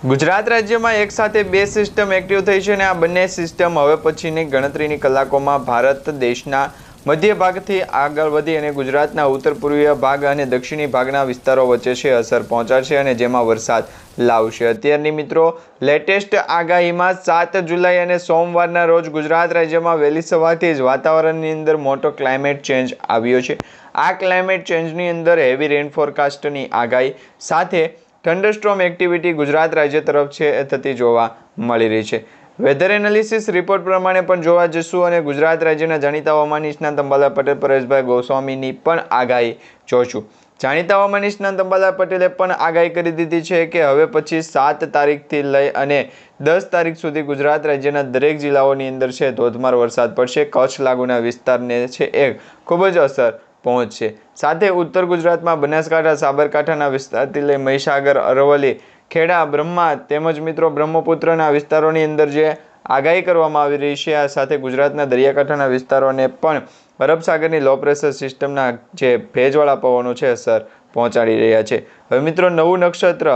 ગુજરાત રાજ્યમાં એક સાથે બે સિસ્ટમ એક્ટિવ થઈ છે અને આ બંને સિસ્ટમ હવે પછીની ગણતરીની કલાકોમાં ભારત દેશના મધ્ય ભાગથી આગળ વધી અને ગુજરાતના ઉત્તર પૂર્વીય ભાગ અને દક્ષિણી ભાગના વિસ્તારો વચ્ચે છે અસર પહોંચાડશે અને જેમાં વરસાદ લાવશે અત્યારની મિત્રો લેટેસ્ટ આગાહીમાં સાત જુલાઈ અને સોમવારના રોજ ગુજરાત રાજ્યમાં વહેલી સવારથી જ વાતાવરણની અંદર મોટો ક્લાઇમેટ ચેન્જ આવ્યો છે. આ ક્લાઇમેટ ચેન્જની અંદર હેવી રેન ફોરકાસ્ટની આગાહી સાથે થંડરસ્ટ્રોમ એક્ટિવિટી ગુજરાત રાજ્ય તરફ છે એ થતી જોવા મળી રહી છે. વેધર એનાલિસિસ રિપોર્ટ પ્રમાણે પણ જોવા જશું અને ગુજરાત રાજ્યના જાણીતા હવામાન નિષ્ણાંત અંબાલા પટેલ, પરેશભાઈ ગોસ્વામીની પણ આગાહી જોશું. જાણીતા હવામાન નિષ્ણાંત અંબાલા પટેલે પણ આગાહી કરી દીધી છે કે હવે પછી સાત તારીખથી લઈ અને દસ તારીખ સુધી ગુજરાત રાજ્યના દરેક જિલ્લાઓની અંદર છે ધોધમાર વરસાદ પડશે. કચ્છ લાગુના વિસ્તારને છે એ ખૂબ જ અસર પહોંચશે. સાથે ઉત્તર ગુજરાતમાં બનાસકાંઠા, સાબરકાંઠાના વિસ્તારથી લઈ મહીસાગર, અરવલ્લી, ખેડા, બ્રહ્મા તેમજ મિત્રો બ્રહ્મપુત્રના વિસ્તારોની અંદર જે આગાહી કરવામાં આવી રહી છે, આ સાથે ગુજરાતના દરિયાકાંઠાના વિસ્તારોને પણ અરબસાગરની લો પ્રેશર સિસ્ટમના જે ભેજવાળા પવનો છે, અસર પહોંચાડી રહ્યા છે. હવે મિત્રો નવું નક્ષત્ર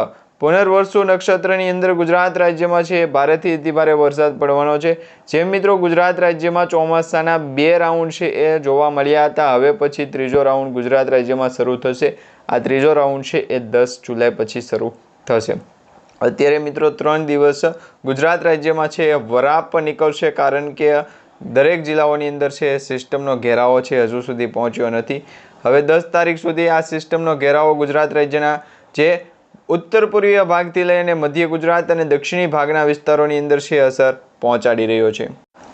પુનર્વસુ નક્ષત્રની અંદર ગુજરાત રાજ્યમાં છે. ભારેથી અતિભારે વરસાદ પડવાનો છે. જેમ મિત્રો, ગુજરાત રાજ્યમાં ચોમાસાના બે રાઉન્ડ છે એ જોવા મળ્યા હતા. હવે પછી ત્રીજો રાઉન્ડ ગુજરાત રાજ્યમાં શરૂ થશે. આ ત્રીજો રાઉન્ડ છે એ દસ જુલાઈ પછી શરૂ થશે. અત્યારે મિત્રો ત્રણ દિવસ ગુજરાત રાજ્યમાં છે. એ વરાપ નીકળશે કારણ કે દરેક જિલ્લાઓની અંદર છે સિસ્ટમનો ઘેરાવો છે. હજુ સુધી પહોંચ્યો નથી. હવે દસ તારીખ સુધી આ સિસ્ટમનો ઘેરાવો ગુજરાત રાજ્યના જે ઉત્તર પૂર્વીય ભાગથી લઈને મધ્ય ગુજરાત અને દક્ષિણી ભાગના વિસ્તારોની અંદર છે અસર પહોંચાડી રહ્યો છે.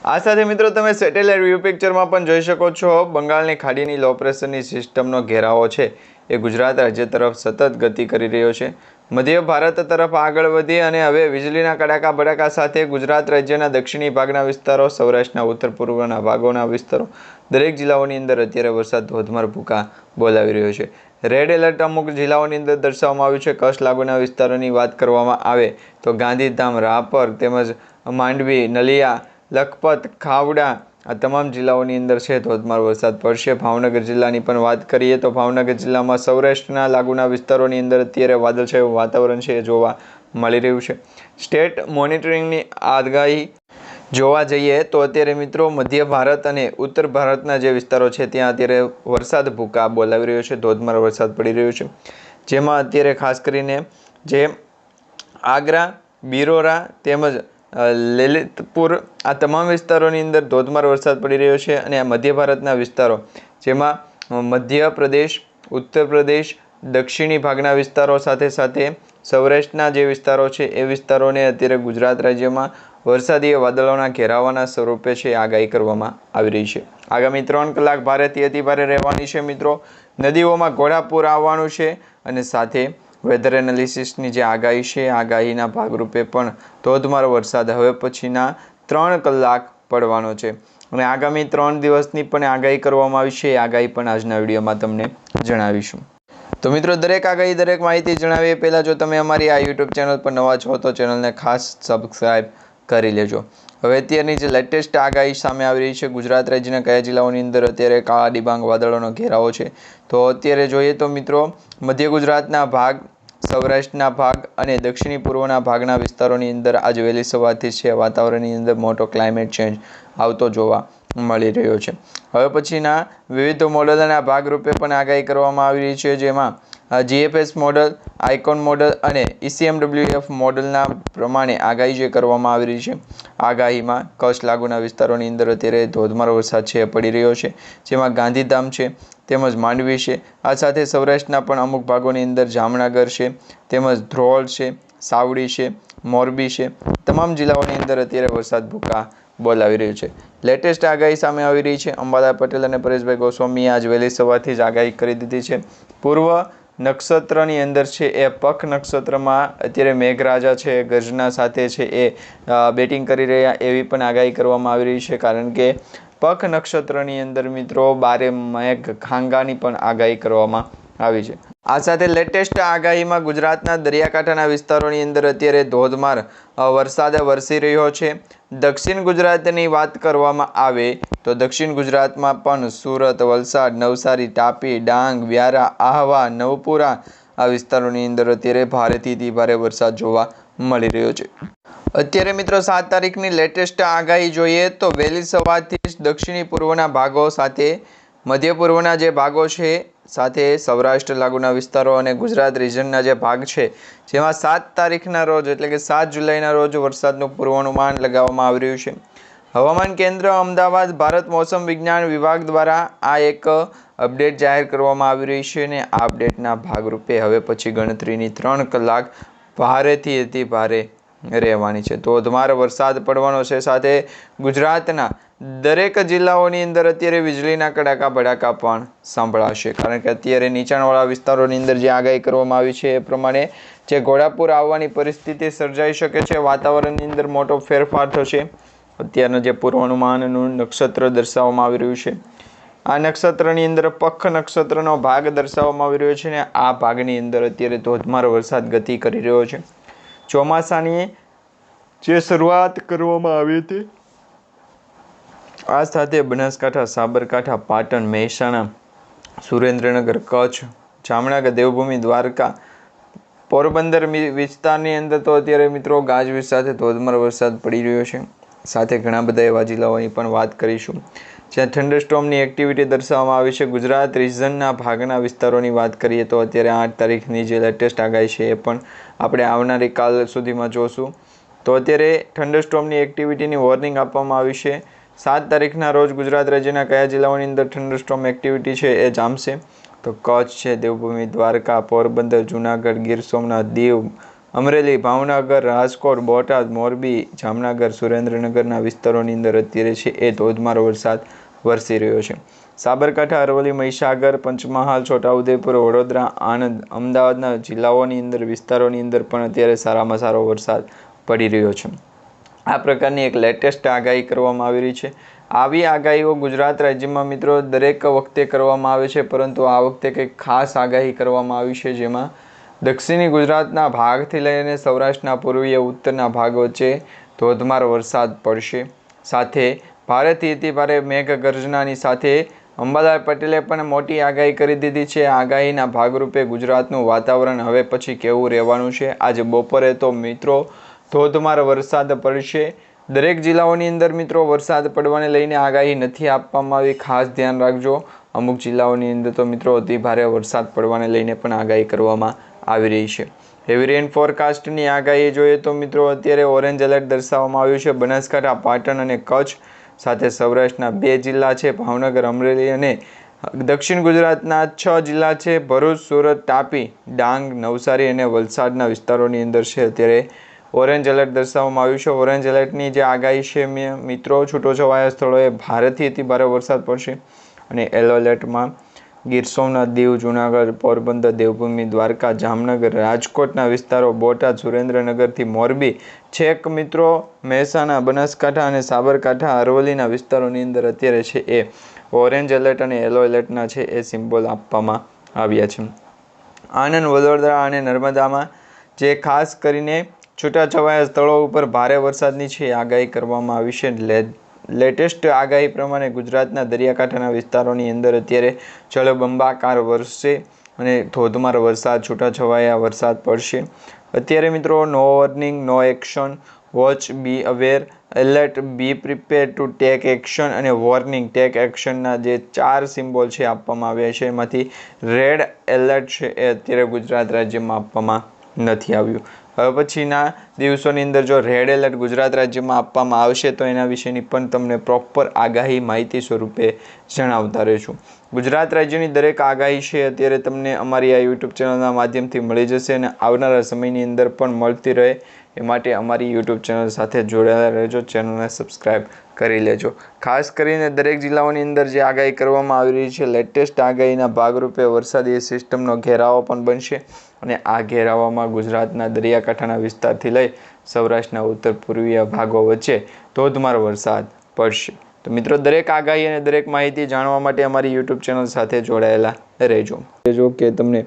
આ સાથે મિત્રો તમે સેટેલાઇટ વ્યૂ પિક્ચરમાં પણ જોઈ શકો છો, બંગાળની ખાડીની લો પ્રેશરની સિસ્ટમનો ઘેરાવો છે. એ ગુજરાત રાજ્ય તરફ સતત ગતિ કરી રહ્યો છે. મધ્ય ભારત તરફ આગળ વધી અને હવે વીજળીના કડાકા ભડાકા સાથે ગુજરાત રાજ્યના દક્ષિણી ભાગના વિસ્તારો, સૌરાષ્ટ્રના ઉત્તર પૂર્વના ભાગોના વિસ્તારો, દરેક જિલ્લાઓની અંદર અત્યારે વરસાદ ધોધમાર ભૂકા બોલાવી રહ્યો છે. રેડ એલર્ટ અમુક જિલ્લાઓની અંદર દર્શાવવામાં આવ્યું છે. કચ્છ લાગુના વિસ્તારોની વાત કરવામાં આવે તો ગાંધીધામ, રાપર તેમજ માંડવી, નલિયા, લખપત, ખાવડા આ તમામ જિલ્લાઓની અંદર છે. ધોધમાર વરસાદ પડશે. ભાવનગર જિલ્લાની પણ વાત કરીએ તો ભાવનગર જિલ્લામાં સૌરાષ્ટ્રના લાગુના વિસ્તારોની અંદર અત્યારે વાદળછાયું વાતાવરણ છે, એ જોવા મળી રહ્યું છે. સ્ટેટ મોનિટરિંગની આગાહી જોવા જઈએ તો અત્યારે મિત્રો મધ્ય ભારત અને ઉત્તર ભારતના જે વિસ્તારો છે, ત્યાં અત્યારે વરસાદ ભૂકા બોલાવી રહ્યો છે, ધોધમાર વરસાદ પડી રહ્યો છે. જેમાં અત્યારે ખાસ કરીને જે આગ્રા, બિરોરા તેમજ લલિતપુર આ તમામ વિસ્તારોની અંદર ધોધમાર વરસાદ પડી રહ્યો છે અને આ મધ્ય ભારતના વિસ્તારો, જેમાં મધ્ય પ્રદેશ, ઉત્તર પ્રદેશ, દક્ષિણી ભાગના વિસ્તારો સાથે સાથે સૌરાષ્ટ્રના જે વિસ્તારો છે, એ વિસ્તારોને અત્યારે ગુજરાત રાજ્યમાં વરસાદી વાદળોના ઘેરાવાના સ્વરૂપે છે આગાહી કરવામાં આવી રહી છે. આગામી ત્રણ કલાક ભારેથી અતિભારે રહેવાની છે મિત્રો. નદીઓમાં ઘોડાપૂર આવવાનું છે અને સાથે વેધર એનાલિસિસની જે આગાહી છે આગાહીના ભાગરૂપે પણ ધોધમાર વરસાદ હવે પછીના ત્રણ કલાક પડવાનો છે. અને આગામી ત્રણ દિવસની પણ આગાહી કરવામાં આવી છે. એ આગાહી પણ આજના વિડીયોમાં તમને જણાવીશું. તો મિત્રો, દરેક આગાહી, દરેક માહિતી જણાવીએ. પહેલાં જો તમે અમારી આ યુટ્યુબ ચેનલ પર નવા છો, તો ચેનલને ખાસ સબસ્ક્રાઈબ કરી લેજો. હવે અત્યારની જે લેટેસ્ટ આગાહી સામે આવી રહી છે, ગુજરાત રાજ્યના કયા જિલ્લાઓની અંદર અત્યારે કાળા ડિબાંગ વાદળોનો ઘેરાવો છે? તો અત્યારે જોઈએ તો મિત્રો, મધ્ય ગુજરાતના ભાગ, સૌરાષ્ટ્રના ભાગ અને દક્ષિણી પૂર્વના ભાગના વિસ્તારોની અંદર આજે વહેલી સવારથી છે, વાતાવરણની અંદર મોટો ક્લાઇમેટ ચેન્જ આવતો જોવા મળી રહ્યો છે. હવે પછીના વિવિધ મોડલના ભાગરૂપે પણ આગાહી કરવામાં આવી રહી છે, જેમાં જીએફએસ મોડલ આઇકોન મોડલ અને ઈસીએમડબ્લ્યુએફ મોડલના પ્રમાણે આગાહી જે કરવામાં આવી રહી છે, આગાહીમાં કચ્છ લાગુના વિસ્તારોની અંદર અત્યારે ધોધમાર વરસાદ છે, પડી રહ્યો છે, જેમાં ગાંધીધામ છે, તેમજ માંડવી છે. આ સાથે સૌરાષ્ટ્રના પણ અમુક ભાગોની અંદર જામનગર છે, તેમજ ધ્રોલ છે, સાવડી છે, મોરબી છે, તમામ જિલ્લાઓની અંદર અત્યારે વરસાદ ભૂકા બોલાવી રહ્યું છે. લેટેસ્ટ આગાહી સામે આવી રહી છે. અંબાલા પટેલ અને પરેશભાઈ ગોસ્વામીએ આજ વહેલી સવારથી જ આગાહી કરી દીધી છે. પૂર્વ નક્ષત્રની અંદર છે એ પખ નક્ષત્રમાં અત્યારે મેઘરાજા છે, ગર્જના સાથે છે એ બેટિંગ કરી રહ્યા એવી પણ આગાહી કરવામાં આવી રહી છે. કારણ કે પખ નક્ષત્રની અંદર મિત્રો બારે મેઘ ખાંગાની પણ આગાહી કરવામાં આવી છે. આ સાથે લેટેસ્ટ આગાહીમાં ગુજરાતના દરિયાકાંઠાના વિસ્તારોની અંદર અત્યારે ધોધમાર વરસાદ વરસી રહ્યો છે. દક્ષિણ ગુજરાતની વાત કરવામાં આવે તો દક્ષિણ ગુજરાતમાં પણ સુરત, વલસાડ, નવસારી, તાપી, ડાંગ, વ્યારા, આહવા, નવપુરા આ વિસ્તારોની અંદર અત્યારે ભારેથી ભારે વરસાદ જોવા મળી રહ્યો છે. અત્યારે મિત્રો સાત તારીખની લેટેસ્ટ આગાહી જોઈએ તો વહેલી સવારથી જ દક્ષિણી પૂર્વના ભાગો સાથે મધ્ય પૂર્વના જે ભાગો છે સાથે સૌરાષ્ટ્ર લાગુના વિસ્તારો અને ગુજરાત રિજનના જે ભાગ છે, જેમાં સાત તારીખના રોજ એટલે કે સાત જુલાઈના રોજ વરસાદનું પૂર્વાનુમાન લગાવવામાં આવી રહ્યું છે. હવામાન કેન્દ્ર અમદાવાદ, ભારત મોસમ વિજ્ઞાન વિભાગ દ્વારા આ એક અપડેટ જાહેર કરવામાં આવી રહી છે અને આ અપડેટના ભાગરૂપે હવે પછી ગણતરીની ત્રણ કલાક ભારેથી અતિ ભારે રહેવાની છે. ધોધમાર વરસાદ પડવાનો છે સાથે ગુજરાતના દરેક જિલ્લાઓની અંદર અત્યારે વીજળીના કડાકા ભડાકા પણ સાંભળાશે. કારણ કે અત્યારે નીચાણવાળા વિસ્તારોની અંદર જે આગાહી કરવામાં આવી છે એ પ્રમાણે જે ઘોડાપુર આવવાની પરિસ્થિતિ સર્જાઈ શકે છે, વાતાવરણની અંદર મોટો ફેરફાર થશે. અત્યારનું જે પૂર્વાનુમાનનું નક્ષત્ર દર્શાવવામાં આવી રહ્યું છે. આ નક્ષત્રની અંદર પખ નક્ષત્રનો ભાગ દર્શાવવામાં આવી રહ્યો છે ને આ ભાગની અંદર અત્યારે ધોધમાર વરસાદ ગતિ કરી રહ્યો છે. ચોમાસાની જે શરૂઆત કરવામાં આવી હતી આ સાથે બનાસકાંઠા, સાબરકાંઠા, પાટણ, મહેસાણા, સુરેન્દ્રનગર, કચ્છ, જામનગર, દેવભૂમિ, દ્વારકા, પોરબંદર વિસ્તારની અંદર તો અત્યારે મિત્રો ગાજવીજ સાથે ધોધમાર વરસાદ પડી રહ્યો છે. સાથે ઘણા બધા એવા જિલ્લાઓની પણ વાત કરીશું. જ્યાં થંડરસ્ટોમની એક્ટિવિટી દર્શાવવામાં આવી છે. ગુજરાત રિજનના ભાગના વિસ્તારોની વાત કરીએ તો અત્યારે આઠ તારીખની જે લેટેસ્ટ આગાહી છે એ પણ આપણે આવનારી કાલ સુધીમાં જોશું. તો અત્યારે થંડરસ્ટોમની એક્ટિવિટીની વોર્નિંગ આપવામાં આવી છે. સાત તારીખના રોજ ગુજરાત રાજ્યના કયા જિલ્લાઓની અંદર થંડરસ્ટોમ એક્ટિવિટી છે એ જામશે? તો કચ્છ છે, દેવભૂમિ, દ્વારકા, પોરબંદર, જુનાગઢ, ગીર સોમનાથ, દીવ, અમરેલી, ભાવનગર, રાજકોટ, બોટાદ, મોરબી, જામનગર, સુરેન્દ્રનગરના વિસ્તારોની અંદર અત્યારે છે એ ધોધમાર વરસાદ વરસી રહ્યો છે. સાબરકાંઠા, અરવલ્લી, મહીસાગર, પંચમહાલ, છોટાઉદેપુર, વડોદરા, આણંદ, અમદાવાદના જિલ્લાઓની અંદર વિસ્તારોની અંદર પણ અત્યારે સારામાં સારો વરસાદ પડી રહ્યો છે. આ પ્રકારની એક લેટેસ્ટ આગાહી કરવામાં આવી રહી છે. આવી આગાહીઓ ગુજરાત રાજ્યમાં મિત્રો દરેક વખતે કરવામાં આવે છે, પરંતુ આ વખતે કંઈક ખાસ આગાહી કરવામાં આવી છે જેમાં દક્ષિણી ગુજરાતના ભાગથી લઈને સૌરાષ્ટ્રના પૂર્વીય, ઉત્તરના ભાગ વચ્ચે ધોધમાર વરસાદ પડશે. સાથે ભારેથી અતિ ભારે મેઘગર્જનાની સાથે અંબાલાલ પટેલે પણ મોટી આગાહી કરી દીધી છે. આગાહીના ભાગરૂપે ગુજરાતનું વાતાવરણ હવે પછી કેવું રહેવાનું છે? આજે બપોરે તો મિત્રો ધોધમાર વરસાદ પડશે દરેક જિલ્લાઓની અંદર મિત્રો વરસાદ પડવાને લઈને આગાહી નથી આપવામાં આવી. ખાસ ધ્યાન રાખજો. અમુક જિલ્લાઓની અંદર તો મિત્રો અતિ ભારે વરસાદ પડવાને લઈને પણ આગાહી કરવામાં આવી રહી છે. હેવી રેન ફોરકાસ્ટની આગાહી જોઈએ તો મિત્રો અત્યારે ઓરેન્જ એલર્ટ દર્શાવવામાં આવ્યું છે. બનાસકાંઠા, પાટણ અને કચ્છ સાથે સૌરાષ્ટ્રના બે જિલ્લા છે. ભાવનગર, અમરેલી અને દક્ષિણ ગુજરાતના છ જિલ્લા છે. ભરૂચ, સુરત, તાપી, ડાંગ, નવસારી અને વલસાડના વિસ્તારોની અંદર છે અત્યારે ઓરેન્જ એલર્ટ દર્શાવવામાં આવ્યું છે. ઓરેન્જ એલર્ટની જે આગાહી છે મિત્રો છૂટોછવાયા સ્થળોએ ભારેથી અતિ ભારે વરસાદ પડશે અને યલો એલર્ટમાં ગીર સોમનાથ, દીવ, જુનાગઢ, પોરબંદર, દેવભૂમિ, દ્વારકા, જામનગર, રાજકોટના વિસ્તારો, બોટાદ, સુરેન્દ્રનગરથી મોરબી, છેક મિત્રો, મહેસાણા, બનાસકાંઠા અને સાબરકાંઠા, અરવલ્લીના વિસ્તારોની અંદર અત્યારે છે એ ઓરેન્જ એલર્ટ અને યલો એલર્ટના છે એ સિમ્બોલ આપવામાં આવ્યા છે. આનંદ વડોદરા અને નર્મદામાં જે ખાસ કરીને છૂટાછવાયા સ્થળો ઉપર ભારે વરસાદની છે આગાહી કરવામાં આવી છે. લેટેસ્ટ આગાહી પ્રમાણે ગુજરાતના દરિયાકાંઠાના વિસ્તારોની અંદર અત્યારે જળબંબાકાર વરસશે અને ધોધમાર વરસાદ, છૂટાછવાયા વરસાદ પડશે. અત્યારે મિત્રો, no warning, no action, watch, be aware, alert, be prepare to take action અને વોર્નિંગ. ટેક એક્શનના જે ચાર સિમ્બોલ છે આપવામાં આવ્યા છે. એમાંથી રેડ એલર્ટ છે એ અત્યારે ગુજરાત રાજ્યમાં આપવામાં નથી આવ્યું. હવે પછીના દિવસોની અંદર જો રેડ એલર્ટ ગુજરાત રાજ્યમાં આપવામાં આવશે, તો એના વિશેની પણ તમને પ્રોપર આગાહી માહિતી સ્વરૂપે જણાવતા રહીશું. ગુજરાત રાજ્યની દરેક આગાહી છે, અત્યારે તમને અમારી આ યુટ્યુબ ચેનલના માધ્યમથી મળી જશે અને આવનારા સમયની અંદર પણ મળતી રહે એ માટે અમારી યુટ્યુબ ચેનલ સાથે જોડાયેલા રહેજો. ચેનલને સબસ્ક્રાઈબ કરી લેજો. ખાસ કરીને દરેક જિલ્લાઓની અંદર જે આગાહી કરવામાં આવી રહી છે લેટેસ્ટ આગાહીના ભાગરૂપે વરસાદી સિસ્ટમનો ઘેરાવો પણ બનશે અને આ ઘેરાવામાં ગુજરાતના દરિયાકાંઠાના વિસ્તારથી લઈ સૌરાષ્ટ્રના ઉત્તર પૂર્વીય ભાગો વચ્ચે ધોધમાર વરસાદ પડશે. તો મિત્રો, દરેક આગાહી અને દરેક માહિતી જાણવા માટે અમારી યુટ્યુબ ચેનલ સાથે જોડાયેલા રહેજો. જો કે તમને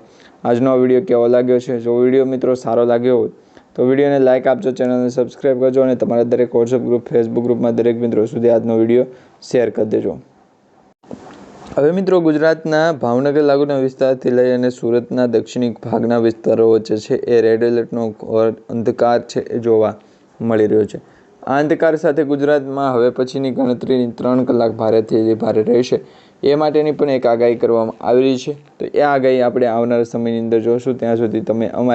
આજનો વીડિયો કેવો લાગ્યો છે? જો વીડિયો મિત્રો સારો લાગ્યો હોય તો વિડીયોને લાઇક આપજો ચેનલને સબસ્ક્રાઈબ કરજો અને તમારા દરેક વોટ્સઅપ ગ્રુપ ફેસબુક ગ્રુપમાં દરેક મિત્રો સુધી આજનો વીડિયો શેર કરી દેજો. હવે મિત્રો ગુજરાતના ભાવનગર લાગુના વિસ્તારથી લઈ અને સુરતના દક્ષિણી ભાગના વિસ્તારો વચ્ચે છે એ રેડ એલર્ટનો અંધકાર છે એ જોવા મળી રહ્યો છે. આ અંધકાર સાથે ગુજરાતમાં હવે પછીની ગણતરીની ત્રણ કલાક ભારેથી ભારે રહેશે એ માટેની પણ એક આગાહી કરવામાં આવી રહી છે. તો એ આગાહી આપણે આવનારા સમયની અંદર જોશું, ત્યાં સુધી તમે અમારી